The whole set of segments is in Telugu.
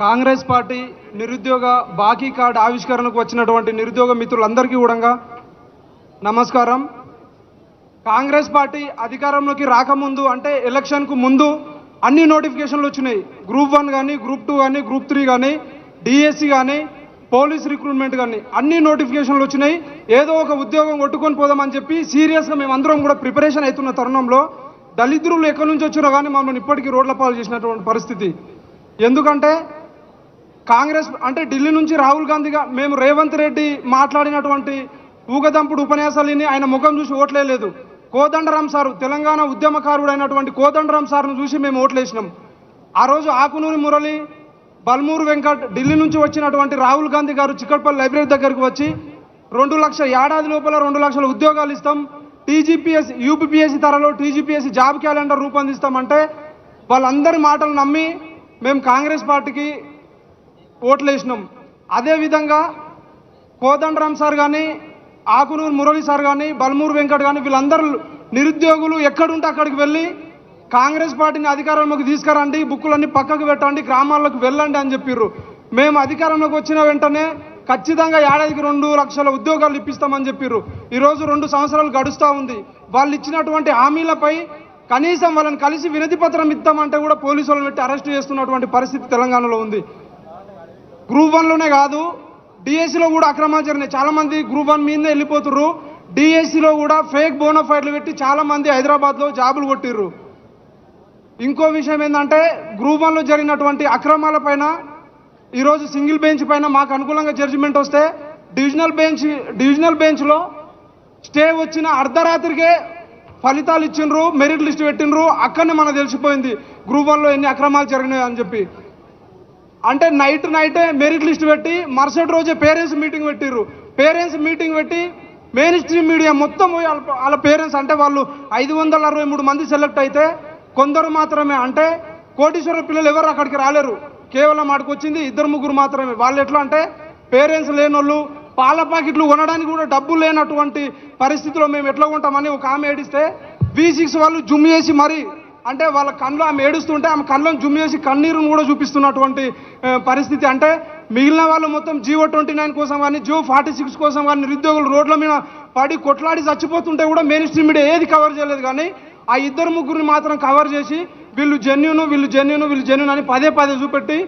కాంగ్రెస్ పార్టీ నిరుద్యోగ బాకీ కార్డు ఆవిష్కరణకు వచ్చినటువంటి నిరుద్యోగ మిత్రులందరికీ కూడా నమస్కారం. కాంగ్రెస్ పార్టీ అధికారంలోకి రాకముందు అంటే ఎలక్షన్కు ముందు అన్ని నోటిఫికేషన్లు వచ్చినాయి. గ్రూప్ వన్ కానీ గ్రూప్ టూ కానీ గ్రూప్ త్రీ కానీ డిఎస్సి కానీ పోలీస్ రిక్రూట్మెంట్ కానీ అన్ని నోటిఫికేషన్లు వచ్చినాయి. ఏదో ఒక ఉద్యోగం కొట్టుకొని పోదామని చెప్పి సీరియస్గా మేము అందరం కూడా ప్రిపరేషన్ అవుతున్న తరుణంలో దళిద్రులు ఎక్కడి నుంచి వచ్చినా కానీ మమ్మల్ని ఇప్పటికీ రోడ్ల పాలు చేసినటువంటి పరిస్థితి. ఎందుకంటే కాంగ్రెస్ అంటే ఢిల్లీ నుంచి రాహుల్ గాంధీగా మేము రేవంత్ రెడ్డి మాట్లాడినటువంటి ఊగదంపుడు ఉపన్యాసాలని ఆయన ముఖం చూసి ఓట్లేదు కోదండరాం సారు తెలంగాణ ఉద్యమకారుడు అయినటువంటి కోదండరాం సార్ను చూసి మేము ఓట్లేసినాం. ఆ రోజు ఆకునూరి మురళి బల్మూరు వెంకట్ ఢిల్లీ నుంచి వచ్చినటువంటి రాహుల్ గాంధీ గారు చిక్కడపల్లి లైబ్రరీ దగ్గరకు వచ్చి రెండు లక్షల ఏడాది లోపల రెండు లక్షల ఉద్యోగాలు ఇస్తాం టీజీపీఎస్ యూపీపీఎస్సీ తరలో టీజీపీఎస్సీ జాబ్ క్యాలెండర్ రూపొందిస్తామంటే వాళ్ళందరి మాటలు నమ్మి మేము కాంగ్రెస్ పార్టీకి ఓట్లు వేసినాం అదేవిధంగా కోదండరామ్ సార్ కానీ ఆకునూరు మురళి సార్ కానీ బల్మూరు వెంకట్ కానీ వీళ్ళందరూ నిరుద్యోగులు ఎక్కడుంటే అక్కడికి వెళ్ళి కాంగ్రెస్ పార్టీని అధికారంలోకి తీసుకురండి బుక్కులన్నీ పక్కకు పెట్టండి గ్రామాల్లోకి వెళ్ళండి అని చెప్పిర్రు. మేము అధికారంలోకి వచ్చిన వెంటనే ఖచ్చితంగా ఏడాదికి రెండు లక్షల ఉద్యోగాలు ఇప్పిస్తామని చెప్పిర్రు. ఈరోజు రెండు సంవత్సరాలు గడుస్తూ ఉంది. వాళ్ళు ఇచ్చినటువంటి హామీలపై కనీసం వాళ్ళని కలిసి వినతి పత్రం ఇద్దామంటే కూడా పోలీసు వాళ్ళని పెట్టి అరెస్ట్ చేస్తున్నటువంటి పరిస్థితి తెలంగాణలో ఉంది. గ్రూప్ వన్లోనే కాదు డిఎస్సిలో కూడా అక్రమాలు జరిగినాయి. చాలామంది గ్రూప్ వన్ మీదే వెళ్ళిపోతుర్రు. డిఎస్సిలో కూడా ఫేక్ బోనోఫైడ్లు పెట్టి చాలామంది హైదరాబాద్లో జాబులు కొట్టిర్రు. ఇంకో విషయం ఏంటంటే గ్రూప్ వన్లో జరిగినటువంటి అక్రమాల పైన ఈరోజు సింగిల్ బెంచ్ పైన మాకు అనుకూలంగా జడ్జిమెంట్ వస్తే డివిజనల్ బెంచ్ డివిజనల్ బెంచ్లో స్టే వచ్చిన అర్ధరాత్రికే ఫలితాలు ఇచ్చిండ్రు మెరిట్ లిస్ట్ పెట్టిండ్రు. అక్కడనే మనకు తెలిసిపోయింది గ్రూప్ వన్లో ఎన్ని అక్రమాలు జరిగినాయి అని చెప్పి. అంటే నైట్ నైటే మెరిట్ లిస్ట్ పెట్టి మరుసటి రోజే పేరెంట్స్ మీటింగ్ పెట్టిర్రు. పేరెంట్స్ మీటింగ్ పెట్టి మెయిన్ స్ట్రీమ్ మీడియా మొత్తం వాళ్ళ వాళ్ళ పేరెంట్స్ అంటే వాళ్ళు ఐదు వందల అరవై మూడు మంది సెలెక్ట్ అయితే కొందరు మాత్రమే అంటే కోటీశ్వర పిల్లలు ఎవరు అక్కడికి రాలేరు. కేవలం అక్కడికి వచ్చింది ఇద్దరు ముగ్గురు మాత్రమే. వాళ్ళు ఎట్లా అంటే పేరెంట్స్ లేనోళ్ళు పాల ప్యాకెట్లు కొనడానికి కూడా డబ్బులు లేనటువంటి పరిస్థితిలో మేము ఎట్లా ఉంటామని ఒక ఆమె ఏడిస్తే వి సిక్స్ వాళ్ళు జుమ్ చేసి మరి అంటే వాళ్ళ కళ్ళు ఆమె ఏడుస్తుంటే ఆమె కళ్ళను జుమ్ చేసి కన్నీరును కూడా చూపిస్తున్నటువంటి పరిస్థితి. అంటే మిగిలిన వాళ్ళు మొత్తం జియో ట్వంటీ నైన్ కోసం కానీ జియో ఫార్టీ సిక్స్ కోసం కానీ నిరుద్యోగులు రోడ్ల మీద పడి కొట్లాడి చచ్చిపోతుంటే కూడా మెయిన్ స్ట్రీమ్ మీడియా ఏది కవర్ చేయలేదు కానీ ఆ ఇద్దరు ముగ్గురిని మాత్రం కవర్ చేసి వీళ్ళు జెన్యును వీళ్ళు జెన్యును వీళ్ళు జెన్యున్ అని పదే పదే చూపెట్టి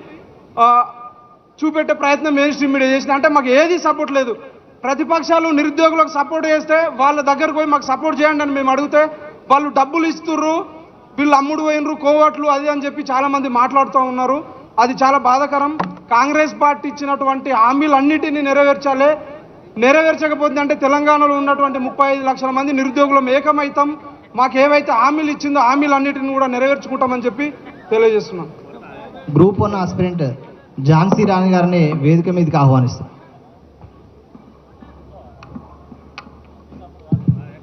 చూపెట్టే ప్రయత్నం మెయిన్ స్ట్రీమ్ మీడియా చేసింది. అంటే మాకు ఏది సపోర్ట్ లేదు. ప్రతిపక్షాలు నిరుద్యోగులకు సపోర్ట్ చేస్తే వాళ్ళ దగ్గరకు పోయి మాకు సపోర్ట్ చేయండి అని మేము అడిగితే వాళ్ళు డబ్బులు ఇస్తుర్రు. వీళ్ళు అమ్ముడు పోయినరు కోవట్లు అది అని చెప్పి చాలా మంది మాట్లాడుతూ ఉన్నారు. అది చాలా బాధాకరం. కాంగ్రెస్ పార్టీ ఇచ్చినటువంటి హామీలన్నిటినీ నెరవేర్చాలి. నెరవేర్చకపోతే అంటే తెలంగాణలో ఉన్నటువంటి ముప్పై ఐదు లక్షల మంది నిరుద్యోగులం ఏకమైతాం మాకు ఏవైతే హామీలు ఇచ్చిందో హామీలన్నిటిని కూడా నెరవేర్చుకుంటామని చెప్పి తెలియజేస్తున్నాం. Group one aspirant Jhansi Rani గారిని వేదిక మీదకి ఆహ్వానిస్తాం.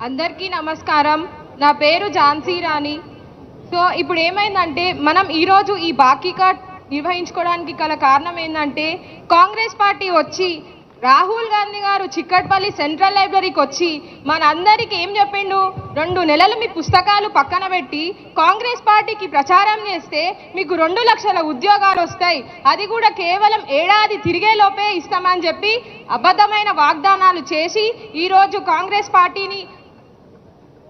అందరికీ నమస్కారం. నా పేరు ఝాన్సీ రాణి. సో ఇప్పుడు ఏమైందంటే మనం ఈరోజు ఈ బాకీ కార్డ్ నిర్వహించుకోవడానికి గల కారణం ఏంటంటే కాంగ్రెస్ పార్టీ వచ్చి రాహుల్ గాంధీ గారు చిక్కట్పల్లి సెంట్రల్ లైబ్రరీకి వచ్చి మనందరికీ ఏం చెప్పిండు? రెండు నెలలు మీ పుస్తకాలు పక్కన పెట్టి కాంగ్రెస్ పార్టీకి ప్రచారం చేస్తే మీకు రెండు లక్షల ఉద్యోగాలు వస్తాయి. అది కూడా కేవలం ఏడాది తిరిగేలోపే ఇస్తామని చెప్పి అబద్ధమైన వాగ్దానాలు చేసి ఈరోజు కాంగ్రెస్ పార్టీని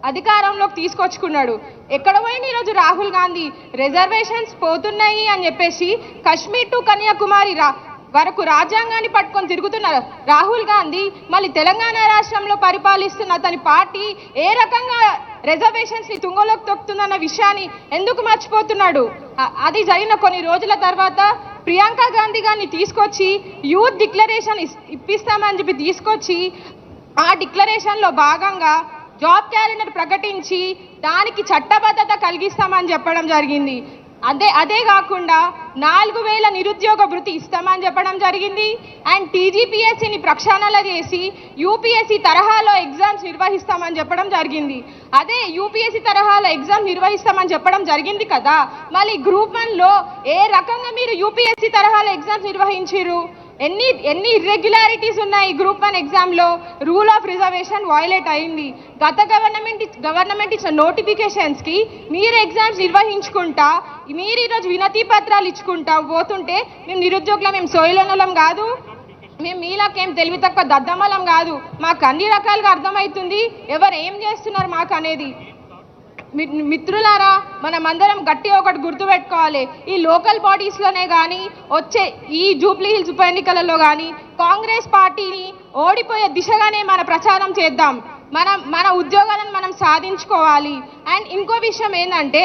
అధికారంలోకి తీసుకొచ్చుకున్నాడు. ఎక్కడ పోయింది ఈరోజు రాహుల్ గాంధీ? రిజర్వేషన్స్ పోతున్నాయి అని చెప్పేసి కశ్మీర్ టు కన్యాకుమారి రా వరకు రాజ్యాంగాన్ని పట్టుకొని తిరుగుతున్నారు. రాహుల్ గాంధీ మళ్ళీ తెలంగాణ రాష్ట్రంలో పరిపాలిస్తున్న అతని పార్టీ ఏ రకంగా రిజర్వేషన్స్ని తుంగలోకి తొక్కుతుందన్న విషయాన్ని ఎందుకు మర్చిపోతున్నాడు? అది జరిగిన కొన్ని రోజుల తర్వాత ప్రియాంక గాంధీ గారిని తీసుకొచ్చి యూత్ డిక్లరేషన్ ఇస్- ఇప్పిస్తామని చెప్పి తీసుకొచ్చి ఆ డిక్లరేషన్లో భాగంగా జాబ్ క్యాలెండర్ ప్రకటించి దానికి చట్టబద్ధత కలిగిస్తామని చెప్పడం జరిగింది. అదే అదే కాకుండా నాలుగు వేల నిరుద్యోగ భృతి ఇస్తామని చెప్పడం జరిగింది. అండ్ టీజీపీఎస్సీని ప్రక్షాళన చేసి యూపీఎస్సీ తరహాలో ఎగ్జామ్స్ నిర్వహిస్తామని చెప్పడం జరిగింది. అదే యూపీఎస్సీ తరహాలో ఎగ్జామ్ నిర్వహిస్తామని చెప్పడం జరిగింది కదా. మళ్ళీ గ్రూప్ వన్లో ఏ రకంగా మీరు యూపీఎస్సీ తరహాలో ఎగ్జామ్స్ నిర్వహించారు ఎన్ని ఎన్ని ఇర్రెగ్యులారిటీస్ ఉన్నాయి గ్రూప్ వన్ ఎగ్జామ్లో రూల్ ఆఫ్ రిజర్వేషన్ వైలేట్ అయింది. గత గవర్నమెంట్ గవర్నమెంట్ ఇచ్చిన నోటిఫికేషన్స్కి మీరు ఎగ్జామ్స్ నిర్వహించుకుంటా మీరు ఈరోజు వినతి పత్రాలు ఇచ్చుకుంటా పోతుంటే మేము నిరుద్యోగులం మేము సోయిలోనలం కాదు. మేము మీలాకేం తెలివి తక్కువ దద్దమలం కాదు. మాకు అన్ని రకాలుగా అర్థమవుతుంది. ఎవరు ఏం చేస్తున్నారు మాకు అనేది? మిత్రులారా మనమందరం గట్టిగా ఒకటి గుర్తుపెట్టుకోవాలి. ఈ లోకల్ బాడీస్లోనే కానీ వచ్చే ఈ జూబ్లీ హిల్స్ ఉప ఎన్నికలలో కానీ కాంగ్రెస్ పార్టీని ఓడిపోయే దిశగానే మన ప్రచారం చేద్దాం. మనం మన ఉద్యోగాలను మనం సాధించుకోవాలి. అండ్ ఇంకో విషయం ఏంటంటే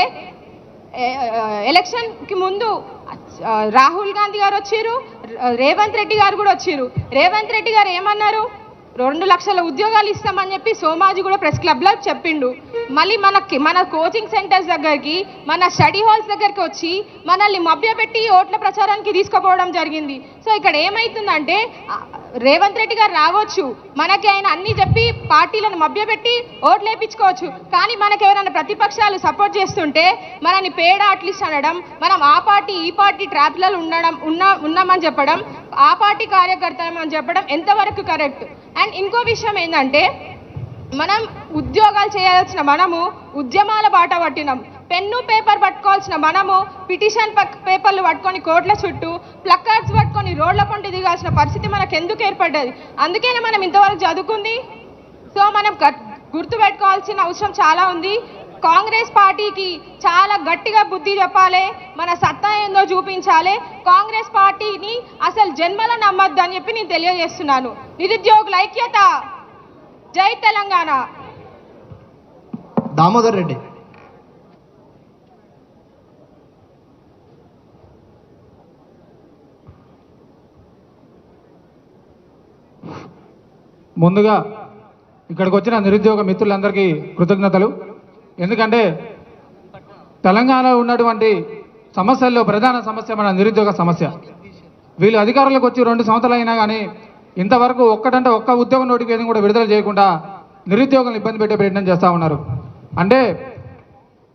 ఎలక్షన్కి ముందు రాహుల్ గాంధీ గారు వచ్చారు రేవంత్ రెడ్డి గారు కూడా వచ్చారు. రేవంత్ రెడ్డి గారు ఏమన్నారు? రెండు లక్షల ఉద్యోగాలు ఇస్తామని చెప్పి సోమాజీ కూడా ప్రెస్ క్లబ్లో చెప్పిండు. మళ్ళీ మనకి మన కోచింగ్ సెంటర్స్ దగ్గరికి మన స్టడీ హాల్స్ దగ్గరికి వచ్చి మనల్ని మభ్యపెట్టి ఓట్ల ప్రచారానికి తీసుకుపోవడం జరిగింది. సో ఇక్కడ ఏమైతుందంటే రేవంత్ రెడ్డి గారు రావచ్చు. మనకి ఆయన అన్ని చెప్పి పార్టీలను మభ్యపెట్టి ఓట్లు వేయించుకోవచ్చు కానీ మనకి ఎవరైనా ప్రతిపక్షాలు సపోర్ట్ చేస్తుంటే మనని పేడ అట్లీస్ట్ అనడం మనం ఆ పార్టీ ఈ పార్టీ ట్రాప్లలో ఉండడం ఉన్న ఉన్నామని చెప్పడం ఆ పార్టీ కార్యకర్తమని చెప్పడం ఎంతవరకు కరెక్ట్? అండ్ ఇంకో విషయం ఏంటంటే మనం ఉద్యోగాలు చేయాల్సిన మనము ఉద్యమాల బాట పట్టినాం. పెన్ను పేపర్ పట్టుకోవాల్సిన మనము పిటిషన్ పేపర్లు పట్టుకొని కోట్ల చుట్టూ ప్లకార్డ్స్ పట్టుకొని రోడ్ల పంట దిగాల్సిన పరిస్థితి మనకు ఎందుకు ఏర్పడ్డది? అందుకనే మనం ఇంతవరకు చదువుకుంది? సో మనం గుర్తు గుర్తుపెట్టుకోవాల్సిన అవసరం చాలా ఉంది. కాంగ్రెస్ పార్టీకి చాలా గట్టిగా బుద్ధి చెప్పాలి మన సత్తా ఏందో చూపించాలి. కాంగ్రెస్ పార్టీని అసలు జన్మల నమ్మద్దు అని చెప్పి నేను తెలియజేస్తున్నాను. నిరుద్యోగుల ఐక్యత! జై తెలంగాణ! దామోదర్ రెడ్డి. ముందుగా ఇక్కడికి వచ్చిన నిరుద్యోగ మిత్రులందరికీ కృతజ్ఞతలు. ఎందుకంటే తెలంగాణలో ఉన్నటువంటి సమస్యల్లో ప్రధాన సమస్య మన నిరుద్యోగ సమస్య. వీళ్ళు అధికారంలోకి వచ్చి రెండు సంవత్సరాలు అయినా కానీ ఇంతవరకు ఒక్కటంటే ఒక్క ఉద్యోగ నోటిఫికేషన్ కూడా విడుదల చేయకుండా నిరుద్యోగులను ఇబ్బంది పెట్టే ప్రయత్నం చేస్తూ ఉన్నారు. అంటే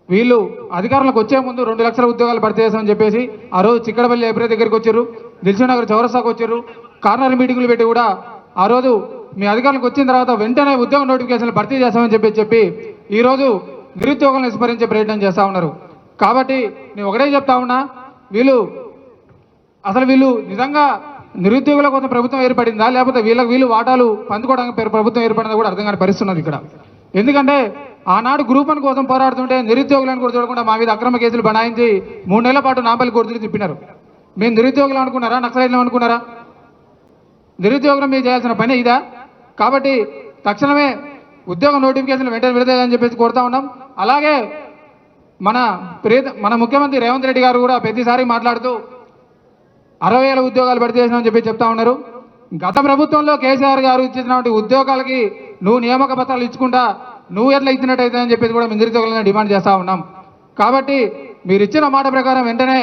వీళ్ళు అధికారంలోకి వచ్చే ముందు రెండు లక్షల ఉద్యోగాలు భర్తీ చేస్తామని చెప్పేసి ఆ రోజు చిక్కడపల్లి లైబ్రరీ దగ్గరికి వచ్చారు. దిల్సునగర్ చౌరస్తాకు వచ్చారు. కార్నర్ మీటింగులు పెట్టి కూడా ఆ రోజు మీ అధికారులకు వచ్చిన తర్వాత వెంటనే ఉద్యోగ నోటిఫికేషన్లు భర్తీ చేస్తామని చెప్పి చెప్పి ఈరోజు నిరుద్యోగులను విస్మరించే ప్రయత్నం చేస్తూ ఉన్నారు. కాబట్టి నేను ఒకటే చెప్తా ఉన్నా వీళ్ళు అసలు వీళ్ళు నిజంగా నిరుద్యోగుల కోసం ప్రభుత్వం ఏర్పడిందా? లేకపోతే వీళ్ళకి వీళ్ళు వాటాలు పంచుకోవడానికి ప్రభుత్వం ఏర్పడిందా కూడా అర్థం కాని పరిస్థితి ఇక్కడ. ఎందుకంటే ఆనాడు గ్రూప్ వన్ కోసం పోరాడుతుంటే నిరుద్యోగులను కూడా చూడకుండా మా మీద అక్రమ కేసులు బనాయించి మూడు నెలల పాటు నాంపల్లి కోర్టులు తిప్పినారు. మేము నిరుద్యోగులు అనుకున్నారా? నక్సలైట్లు అనుకున్నారా? నిరుద్యోగం మీరు చేయాల్సిన పని ఇదా? కాబట్టి తక్షణమే ఉద్యోగ నోటిఫికేషన్లు వెంటనే విడుదల అని చెప్పేసి కోరుతా ఉన్నాం. అలాగే మన ప్రీత మన ముఖ్యమంత్రి రేవంత్ రెడ్డి గారు కూడా ప్రతిసారి మాట్లాడుతూ అరవై వేల ఉద్యోగాలు భర్తీ చేసినామని చెప్పి చెప్తా ఉన్నారు. గత ప్రభుత్వంలో కేసీఆర్ గారు ఇచ్చినటువంటి ఉద్యోగాలకి నువ్వు నియామక పత్రాలు ఇచ్చుకుంటా నువ్వు ఎట్లా ఇచ్చినట్టయితే అని చెప్పేసి కూడా మేము డిమాండ్ చేస్తూ ఉన్నాం. కాబట్టి మీరు ఇచ్చిన మాట ప్రకారం వెంటనే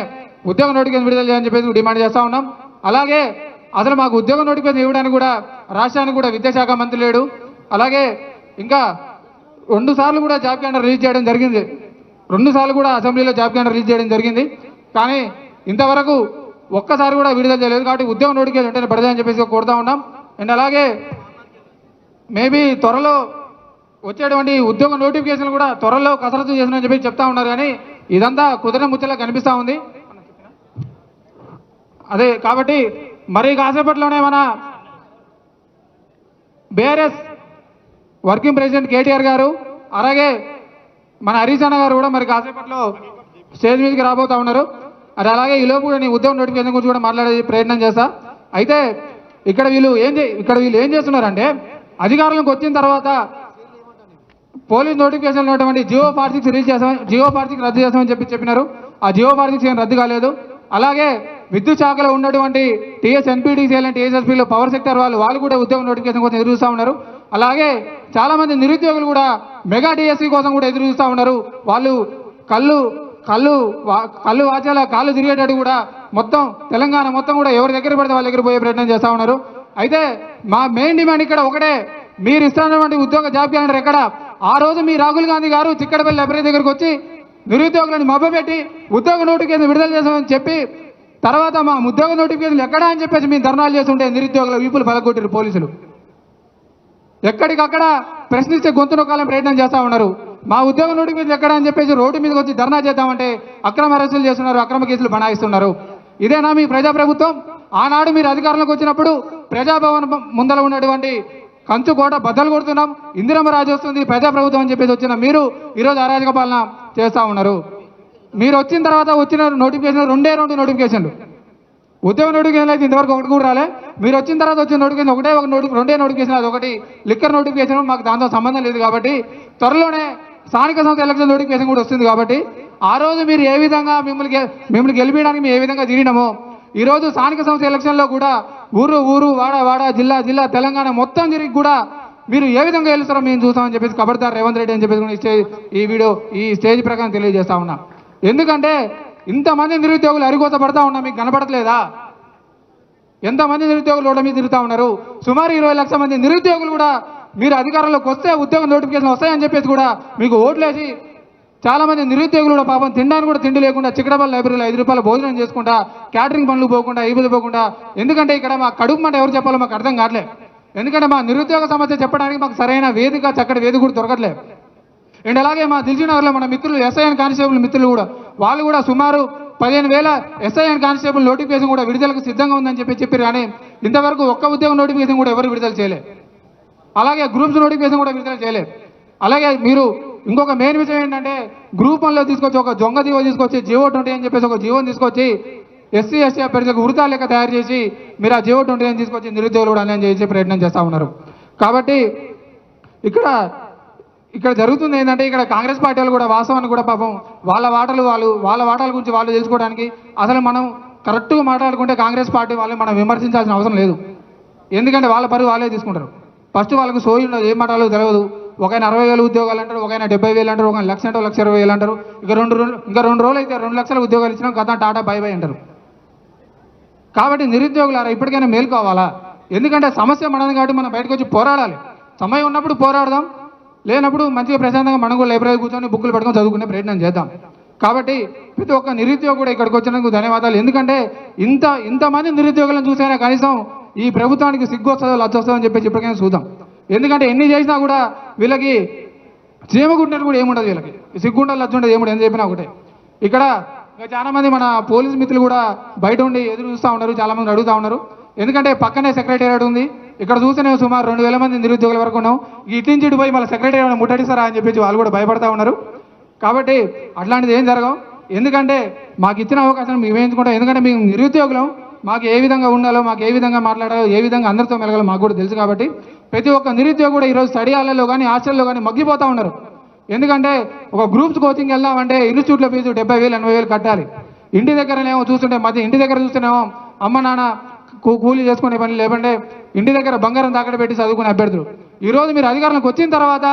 ఉద్యోగ నోటిఫికేషన్ విడుదల చేయాలని చెప్పేసి డిమాండ్ చేస్తూ ఉన్నాం. అలాగే అసలు మాకు ఉద్యోగ నోటిఫికేషన్ ఇవ్వడానికి కూడా రాష్ట్రానికి కూడా విద్యాశాఖ మంత్రి లేడు. అలాగే ఇంకా రెండు సార్లు కూడా జాబ్ క్యాండర్ రిలీజ్ చేయడం జరిగింది. రెండు సార్లు కూడా అసెంబ్లీలో జాబ్ క్యాండర్ రిలీజ్ చేయడం జరిగింది. కానీ ఇంతవరకు ఒక్కసారి కూడా విడుదల చేయలేదు. కాబట్టి ఉద్యోగ నోటిఫికేషన్ ఉంటేనే పడదని చెప్పేసి కోరుతా ఉన్నాం. అండ్ అలాగే మేబీ త్వరలో వచ్చేటువంటి ఉద్యోగ నోటిఫికేషన్ కూడా త్వరలో కసరత్తు చేసిన చెప్పి చెప్తా ఉన్నారు. కానీ ఇదంతా కుదిరిన ముచ్చలా కనిపిస్తూ ఉంది. అదే కాబట్టి మరి కాసేపట్లోనే మన బీఆర్ఎస్ వర్కింగ్ ప్రెసిడెంట్ కేటీఆర్ గారు అలాగే మన హరీష్ అన్న గారు కూడా మరి కాసేపట్లో స్టేజ్ మీదకి రాబోతా ఉన్నారు. అది అలాగే ఈ లోపు కూడా నేను ఉద్యోగం నోటిఫికేషన్ గురించి కూడా మాట్లాడే ప్రయత్నం చేస్తా. అయితే ఇక్కడ వీళ్ళు ఏం చే ఇక్కడ వీళ్ళు ఏం చేస్తున్నారంటే అధికారంలోకి వచ్చిన తర్వాత పోలీస్ నోటిఫికేషన్ ఉన్నటువంటి జియో పార్సిక్స్ రిలీజ్ చేస్తామని జియో ఫార్ రద్దు చేస్తామని చెప్పి చెప్పినారు. ఆ జియో ఫార్ ఏం రద్దు కాలేదు. అలాగే విద్యుత్ శాఖలో ఉన్నటువంటి టీఎస్ ఎన్పీడీసీఎల్ అండ్ టీఎస్ఎస్పీలో పవర్ సెక్టర్ వాళ్ళు వాళ్ళు కూడా ఉద్యోగ నోటిఫికేషన్ కోసం ఎదురు చూస్తూ ఉన్నారు. అలాగే చాలామంది నిరుద్యోగులు కూడా మెగా టీఎస్సీ కోసం కూడా ఎదురు చూస్తూ ఉన్నారు. వాళ్ళు కళ్ళు కళ్ళు వా- కళ్ళు వాచేలా కాళ్ళు తిరిగేటట్టు కూడా మొత్తం తెలంగాణ మొత్తం కూడా ఎవరి దగ్గర పడితే వాళ్ళ దగ్గర పోయే ప్రయత్నం చేస్తూ ఉన్నారు. అయితే మా మెయిన్ డిమాండ్ ఇక్కడ ఒకటే. మీరు ఇస్తున్నటువంటి ఉద్యోగ జాబ్ క్యాలెండర్ ఎక్కడ? ఆ రోజు మీ రాహుల్ గాంధీ గారు చిక్కడపల్లి లైబ్రరీ దగ్గరకు వచ్చి నిరుద్యోగులను మభ్యపెట్టి ఉద్యోగ నోటికేసి విడుదల చేశామని చెప్పి తర్వాత మా ఉద్యోగ నోటిఫికేషన్లు ఎక్కడా అని చెప్పేసి మేము ధర్నాలు చేస్తుంటే నిరుద్యోగుల వీపులు పలగొట్టారు పోలీసులు. ఎక్కడికక్కడ ప్రశ్నిస్తే గొంతు నొక్కాలని ప్రయత్నం చేస్తా ఉన్నారు. మా ఉద్యోగ నోటిఫికేషన్ ఎక్కడ అని చెప్పేసి రోడ్డు మీదకి వచ్చి ధర్నా చేద్దామంటే అక్రమ అరెస్టులు చేస్తున్నారు అక్రమ కేసులు బనాయిస్తున్నారు. ఇదేనా మీ ప్రజాప్రభుత్వం? ఆనాడు మీరు అధికారంలోకి వచ్చినప్పుడు ప్రజాభవన్ ముందర ఉన్నటువంటి కంచు కోట బద్దలు కొడుతున్నాం ఇందిరమ్మ రాజు వస్తుంది ప్రజాప్రభుత్వం అని చెప్పేసి వచ్చిన మీరు ఈరోజు అరాజక పాలన చేస్తూ ఉన్నారు. మీరు వచ్చిన తర్వాత వచ్చిన నోటిఫికేషన్ రెండే రెండు నోటిఫికేషన్లు ఉద్యోగ నోటిఫికేషన్ అయితే ఇంతవరకు ఒకటి కూడా రాలే. మీరు వచ్చిన తర్వాత వచ్చిన నోటిఫికేషన్ ఒకటే ఒక నోటి రెండే నోటిఫికేషన్ అది ఒకటి లిక్కర్ నోటిఫికేషన్ మాకు దాంతో సంబంధం లేదు కాబట్టి త్వరలోనే స్థానిక సంస్థ ఎలక్షన్ నోటిఫికేషన్ కూడా వస్తుంది కాబట్టి ఆ రోజు మీరు ఏ విధంగా మిమ్మల్ని మిమ్మల్ని గెలిపించడానికి మేము ఏ విధంగా తిరిగినామో ఈ రోజు స్థానిక సంస్థ ఎలక్షన్లో కూడా ఊరు ఊరు వాడ వాడ జిల్లా జిల్లా తెలంగాణ మొత్తం తిరిగి కూడా మీరు ఏ విధంగా గెలుస్తారో మేము చూస్తామని చెప్పేసి కబడతారు రేవంత్ రెడ్డి అని చెప్పేసి కూడా ఈ స్టేజ్ ఈ వీడియో ఈ స్టేజ్ ప్రకారం తెలియజేస్తా ఉన్నా. ఎందుకంటే ఇంతమంది నిరుద్యోగులు అరిగోత పడతా ఉన్నా మీకు కనపడట్లేదా? ఎంతమంది నిరుద్యోగులు రోడ్ల మీద తిరుగుతా ఉన్నారు? సుమారు ఇరవై లక్షల మంది నిరుద్యోగులు కూడా మీరు అధికారంలోకి వస్తే ఉద్యోగ నోటిఫికేషన్ వస్తాయని చెప్పేసి కూడా మీకు ఓట్లేసి చాలా మంది నిరుద్యోగులు కూడా పాపం తినడానికి కూడా తిండి లేకుండా చిక్కడపల్లి లైబ్రరీలో ఐదు రూపాయల భోజనం చేసుకుంటా క్యాటరింగ్ పనులు పోకుండా ఇబ్బంది పోకుండా ఎందుకంటే ఇక్కడ మా కడుపు మంట ఎవరు చెప్పాలో మాకు అర్థం కావట్లేదు. ఎందుకంటే మా నిరుద్యోగ సమస్య చెప్పడానికి మాకు సరైన వేదిక చక్కటి వేదిక కూడా దొరకట్లేదు. అండ్ అలాగే మా దిల్జునగర్లో మన మిత్రులు ఎస్ఐఎన్ కానిస్టేబుల్ మిత్రులు కూడా వాళ్ళు కూడా సుమారు పదిహేను వేల ఎస్ఐఎన్ కానిస్టేబుల్ నోటిఫికేషన్ కూడా విడుదలకు సిద్ధంగా ఉందని చెప్పి చెప్పారు. కానీ ఇంతవరకు ఒక్క ఉద్యోగ నోటిఫికేషన్ కూడా ఎవరు విడుదల చేయలేదు అలాగే గ్రూప్స్ నోటిఫికేషన్ కూడా విడుదల చేయలేదు అలాగే మీరు ఇంకొక మెయిన్ విషయం ఏంటంటే గ్రూప్ వన్లో తీసుకొచ్చి ఒక జొంగ జీవో తీసుకొచ్చి జీవో ట్వంటీ అని చెప్పేసి ఒక జీవోని తీసుకొచ్చి ఎస్సీ ఎస్టీ అభ్యర్థులకు వృధా లెక్క తయారు చేసి మీరు ఆ జీవో ట్వంటీ అని తీసుకొచ్చి నిరుద్యోగులు కూడా అన్యాయం చేసే ప్రయత్నం చేస్తూ ఉన్నారు. కాబట్టి ఇక్కడ ఇక్కడ జరుగుతుంది ఏంటంటే ఇక్కడ కాంగ్రెస్ పార్టీ వాళ్ళు కూడా వాస్తవాన్ని కూడా పాపం వాళ్ళ వాటలు వాళ్ళు వాళ్ళ వాటాల గురించి వాళ్ళు తెలుసుకోవడానికి అసలు మనం కరెక్ట్గా మాట్లాడుకుంటే కాంగ్రెస్ పార్టీ వాళ్ళని మనం విమర్శించాల్సిన అవసరం లేదు. ఎందుకంటే వాళ్ళ పరువు వాళ్ళే తీసుకుంటారు. ఫస్ట్ వాళ్ళకి సోయి ఉండదు ఏం మాట్లాడాలో తెలియదు ఒక ఆయన అరవై వేలు ఉద్యోగాలు అంటారు ఒక ఆయన డెబ్బై వేలు అంటారు ఒక లక్ష అంటే లక్ష ఇరవై వేలు అంటారు. ఇక రెండు రోజులు ఇంకా రెండు రోజులు అయితే రెండు లక్షల ఉద్యోగాలు ఇచ్చినా కథ టాటా బై బై అంటారు. కాబట్టి నిరుద్యోగులారా ఇప్పటికైనా మేల్కోవాలా ఎందుకంటే సమస్య మనది కాబట్టి మనం బయటకు వచ్చి పోరాడాలి. సమయం ఉన్నప్పుడు పోరాడదాం లేనప్పుడు మంచిగా ప్రశాంతంగా మనం కూడా లైబ్రరీ కూర్చొని బుక్కులు పట్టుకొని చదువుకునే ప్రయత్నం చేద్దాం. కాబట్టి ప్రతి ఒక్క నిరుద్యోగి కూడా ఇక్కడికి వచ్చినందుకు ధన్యవాదాలు. ఎందుకంటే ఇంత ఇంతమంది నిరుద్యోగులను చూసైనా కనీసం ఈ ప్రభుత్వానికి సిగ్గు వస్తుందో అని చెప్పేసి ఇప్పటికైనా చూద్దాం. ఎందుకంటే ఎన్ని చేసినా కూడా వీళ్ళకి చీమగుండలు కూడా ఏముండదు వీళ్ళకి. సిగ్గుండలు లచ్చ ఉండదు ఏముండదు ఏం చెప్పినా ఒకటే. ఇక్కడ చాలామంది చాలా మంది మన పోలీస్ మిత్రులు కూడా బయట ఉండి ఎదురు చూస్తూ ఉన్నారు చాలామంది అడుగుతూ అడుగుతా ఉన్నారు. ఎందుకంటే పక్కనే సెక్రటేరియట్ ఉంది. ఇక్కడ చూస్తేనే సుమారు రెండు వేల మంది నిరుద్యోగుల వరకు ఉన్నాం. ఇటు నుంచి ఇటు పోయి మళ్ళీ సెక్రటేరియట్ ముట్టడిస్తారా అని చెప్పేసి వాళ్ళు కూడా భయపడతా ఉన్నారు. కాబట్టి అట్లాంటిది ఏం జరగవు. ఎందుకంటే మాకు ఇచ్చిన అవకాశం మేము వేయించుకుంటాం ఎందుకంటే మేము నిరుద్యోగులం. మాకు ఏ విధంగా ఉండాలో మాకు ఏ విధంగా మాట్లాడాలో ఏ విధంగా అందరితో మెలగాలో మాకు కూడా తెలుసు కాబట్టి ప్రతి ఒక్క నిరుద్యోగి కూడా ఈరోజు స్టడీ హాల్లో కానీ హాస్టల్లో కానీ మగ్గిపోతూ ఉన్నారు. ఎందుకంటే ఒక గ్రూప్స్ కోచింగ్ వెళ్దామంటే ఇన్స్టిట్యూట్లో ఫీజు డెబ్బై వేలు ఎనభై వేలు కట్టాలి. ఇంటి దగ్గరనేమో చూస్తుంటే మధ్య ఇంటి దగ్గర చూస్తేనేమో అమ్మ నాన్న కూలీ చేసుకునే పని లేకుంటే ఇంటి దగ్గర బంగారం తాకడ పెట్టి చదువుకునే అభ్యర్థులు. ఈరోజు మీరు అధికారంలోకి వచ్చిన తర్వాత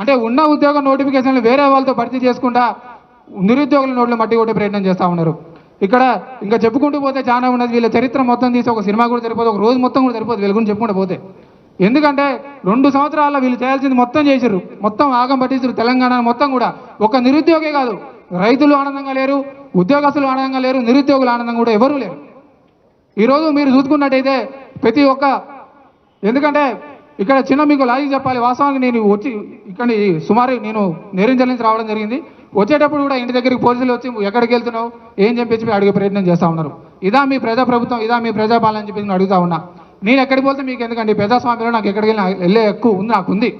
అంటే ఉన్న ఉద్యోగ నోటిఫికేషన్లు వేరే వాళ్ళతో భర్తీ చేసుకుంటా నిరుద్యోగుల నోట్లు మట్టి కొట్టే ప్రయత్నం చేస్తూ ఉన్నారు. ఇక్కడ ఇంకా చెప్పుకుంటూ పోతే చాలా ఉన్నది. వీళ్ళ చరిత్ర మొత్తం తీసి ఒక సినిమా కూడా సరిపోదు ఒక రోజు మొత్తం కూడా సరిపోదు వీళ్ళ గురించి చెప్పుకుంటూ పోతే. ఎందుకంటే రెండు సంవత్సరాల్లో వీళ్ళు చేయాల్సింది మొత్తం చేశారు మొత్తం ఆగం పట్టించారు తెలంగాణ మొత్తం కూడా. ఒక నిరుద్యోగే కాదు. రైతులు ఆనందంగా లేరు ఉద్యోగస్తులు ఆనందంగా లేరు నిరుద్యోగులు ఆనందంగా కూడా ఎవరూ లేరు. ఈరోజు మీరు చూసుకున్నట్టయితే ప్రతి ఒక్క ఎందుకంటే ఇక్కడ చిన్న మీకు లాజిక్ చెప్పాలి వాస్తవానికి నేను వచ్చి ఇక్కడ సుమారు నేను నేరింజల్ నుంచి రావడం జరిగింది. వచ్చేటప్పుడు కూడా ఇంటి దగ్గరికి పోలీసులు వచ్చి ఎక్కడికి వెళ్తున్నావు? ఏం చెప్పేసి అడిగే ప్రయత్నం చేస్తూ ఉన్నారు. ఇదా మీ ప్రజా ప్రభుత్వం ఇదా మీ ప్రజాపాలన అని చెప్పి నేను అడుగుతా ఉన్నా. నేను ఎక్కడికి పోతే మీకు ఎందుకండి? ప్రజాస్వామ్యంలో నాకు ఎక్కడికి వెళ్ళిన వెళ్ళే ఎక్కువ ఉంది నాకు ఉంది.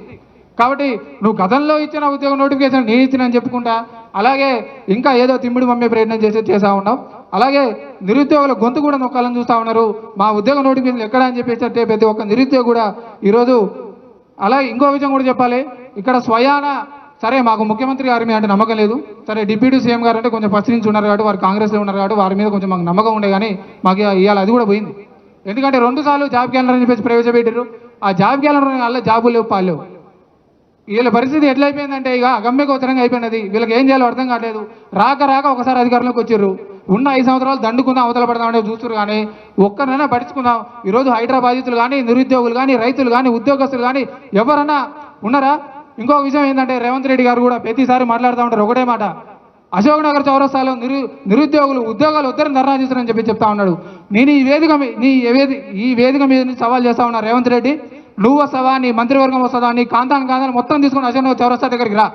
కాబట్టి నువ్వు గతంలో ఇచ్చిన ఉద్యోగ నోటిఫికేషన్ నేను ఇచ్చిన అని చెప్పుకుంటా. అలాగే ఇంకా ఏదో తిమ్మిడి మమ్మే ప్రయత్నం చేసి చేస్తా ఉన్నావు. అలాగే నిరుద్యోగుల గొంతు కూడా నొక్కాలని చూస్తూ ఉన్నారు. మా ఉద్యోగ నోటిఫికేషన్ ఎక్కడ అని చెప్పేసి అంటే ప్రతి ఒక్క నిరుద్యోగి కూడా ఈరోజు అలాగే ఇంకో విషయం కూడా చెప్పాలి. ఇక్కడ స్వయాన సరే మాకు ముఖ్యమంత్రి గారి మీద అంటే నమ్మకం లేదు. సరే డిప్యూటీ సీఎం గారు అంటే కొంచెం ఫస్ట్ నుంచి ఉన్నారు కాబట్టి వారు కాంగ్రెస్లో ఉన్నారు కాబట్టి వారి మీద కొంచెం మాకు నమ్మకం ఉండే కానీ మాకు ఇవాళ అది కూడా పోయింది. ఎందుకంటే రెండు సార్లు జాబ్ క్యాలెండర్ అని చెప్పేసి ప్రవేశపెట్టారు ఆ జాబ్ క్యాలెండర్ వల్ల జాబులు లేవు పాలు వీళ్ళ పరిస్థితి ఎట్లయిపోయిందంటే ఇక అగమ్యగోచరంగా అయిపోయినది. వీళ్ళకి ఏం చేయాలో అర్థం కావట్లేదు. రాక రాక ఒకసారి అధికారంలోకి వచ్చారు ఉన్న ఐదు సంవత్సరాలు దండుకుందాం అవతల పడదామని చూస్తున్నారు కానీ ఒక్కరినైనా పడుచుకుందాం ఈరోజు హైదరాబాదీతులు కానీ నిరుద్యోగులు కానీ రైతులు కానీ ఉద్యోగస్తులు కానీ ఎవరన్నా ఉన్నారా? ఇంకో విషయం ఏంటంటే రేవంత్ రెడ్డి గారు కూడా ప్రతిసారి మాట్లాడుతూ ఉంటారు ఒకటే మాట. అశోక్ నగర్ చౌరస్తాలో నిరు నిరుద్యోగులు ఉద్యోగాలు వద్దరని ధర్నా చేస్తారని చెప్పి చెప్తా ఉన్నాడు. నేను ఈ వేదిక మీ- నీ ఏ వేది ఈ వేదిక మీద నుంచి సవాల్ చేస్తా ఉన్నా రేవంత్ రెడ్డి. నువ్వు వస్తావా? నీ మంత్రివర్గం వస్తుందా? నీ కాంతాన్ని కాంతాన్ని మొత్తం తీసుకుని అశోక్ నగర్ చౌరస్తా దగ్గరికి రా.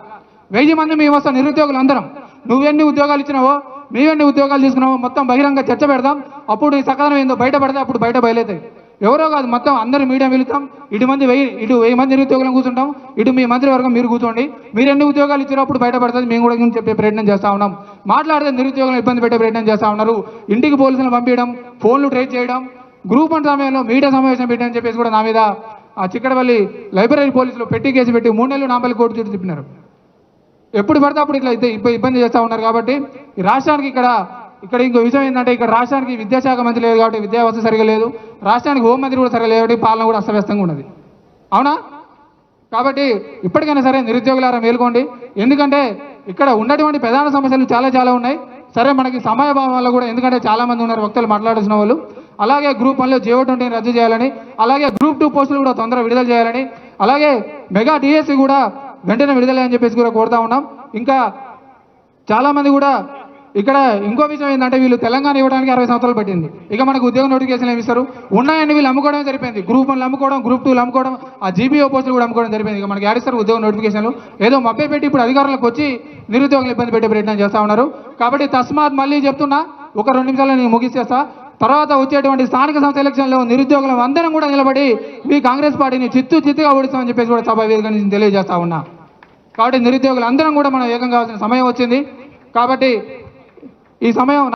వెయ్యి మంది మేము వస్తాం నిరుద్యోగులు అందరం. నువ్వెన్ని ఉద్యోగాలు ఇచ్చినావో మేవెన్ని ఉద్యోగాలు తీసుకున్నాము మొత్తం బహిరంగ చర్చ పెడదాం. అప్పుడు ఈ సకలం ఏందో బయట పడితే అప్పుడు బయట బయలుతాయి ఎవరో కాదు మొత్తం అందరూ మీడియా వెళుతాం ఇటు మంది వెయ్యి ఇటు వెయ్యి మంది నిరుద్యోగులను కూర్చుంటాం. ఇటు మీ మంత్రివర్గం మీరు కూర్చోండి. మీరు ఎన్ని ఉద్యోగాలు ఇచ్చారో అప్పుడు బయటపడుతుంది మేము కూడా చెప్పే ప్రయత్నం చేస్తా ఉన్నాం. మాట్లాడితే నిరుద్యోగులను ఇబ్బంది పెట్టే ప్రయత్నం చేస్తా ఉన్నారు. ఇంటికి పోలీసులను పంపించడం ఫోన్లు ట్రేస్ చేయడం గ్రూప్ అండ్ సమయంలో మీడియా సమావేశం పెట్టని చెప్పేసి కూడా నా మీద ఆ చిక్కడపల్లి లైబ్రరీ పోలీసులు పెట్టి కేసు పెట్టి మూడు నెలలు నాపల్లి కోర్టు చుట్టూ తిప్పినారు. ఎప్పుడు పడితే అప్పుడు ఇట్లా ఇబ్బంది చేస్తూ ఉన్నారు కాబట్టి ఈ రాష్ట్రానికి ఇక్కడ ఇక్కడ ఇంకో విషయం ఏంటంటే ఇక్కడ రాష్ట్రానికి విద్యాశాఖ మంత్రి లేదు కాబట్టి విద్యావ్యవస్థ సరిగా లేదు. రాష్ట్రానికి హోంమంత్రి కూడా సరిగా లేదు కాబట్టి పాలన కూడా అస్తవ్యస్తంగా ఉన్నది. అవునా? కాబట్టి ఇప్పటికైనా సరే నిరుద్యోగులారా మేల్కోండి. ఎందుకంటే ఇక్కడ ఉన్నటువంటి ప్రధాన సమస్యలు చాలా చాలా ఉన్నాయి. సరే మనకి సమయభావం వల్ల కూడా ఎందుకంటే చాలామంది ఉన్నారు వక్తలు మాట్లాడుతున్న వాళ్ళు. అలాగే గ్రూప్ వన్లో జీవో ట్వంటీని రద్దు చేయాలని అలాగే గ్రూప్ టూ పోస్టులు కూడా తొందరగా విడుదల చేయాలని అలాగే మెగా డిఎస్సి కూడా వెంటనే విడుదల అని చెప్పేసి కూడా కోరుతా ఉన్నాం. ఇంకా చాలామంది కూడా ఇక్కడ ఇంకో విషయం ఏంటంటే వీళ్ళు తెలంగాణ ఇవ్వడానికి అరవై సంవత్సరాలు పట్టింది. ఇక మనకు ఉద్యోగ నోటిఫికేషన్ ఏమి ఇస్తారు? ఉన్నాయని వీళ్ళు అమ్ముకోవడం జరిపింది గ్రూప్ వన్లు అమ్ముకోవడం గ్రూప్ టూలు అమ్ముకోవడం ఆ జీబీఓ పోస్టులు కూడా అమ్ముకోవడం సరిపోయింది. ఇక మనకి యాడిస్తారు ఉద్యోగ నోటిఫికేషన్లు. ఏదో మబ్బే పెట్టి ఇప్పుడు అధికారులకు వచ్చి నిరుద్యోగులు ఇబ్బంది పెట్టే ప్రయత్నం చేస్తా ఉన్నారు. కాబట్టి తస్మాత్ మళ్ళీ చెప్తున్నా ఒక రెండు నిమిషాలు నేను ముగిసేస్తా. తర్వాత వచ్చేటువంటి స్థానిక సంస్థ ఎలక్షన్లో నిరుద్యోగులం అందరం కూడా నిలబడి మీ కాంగ్రెస్ పార్టీని చిత్తు చిత్తుగా ఓడిస్తామని చెప్పేసి కూడా సభ వేదిక నుంచి తెలియజేస్తా ఉన్నా. కాబట్టి నిరుద్యోగులు అందరం కూడా మనం ఏకం కావాల్సిన సమయం వచ్చింది. కాబట్టి ఈ సమయం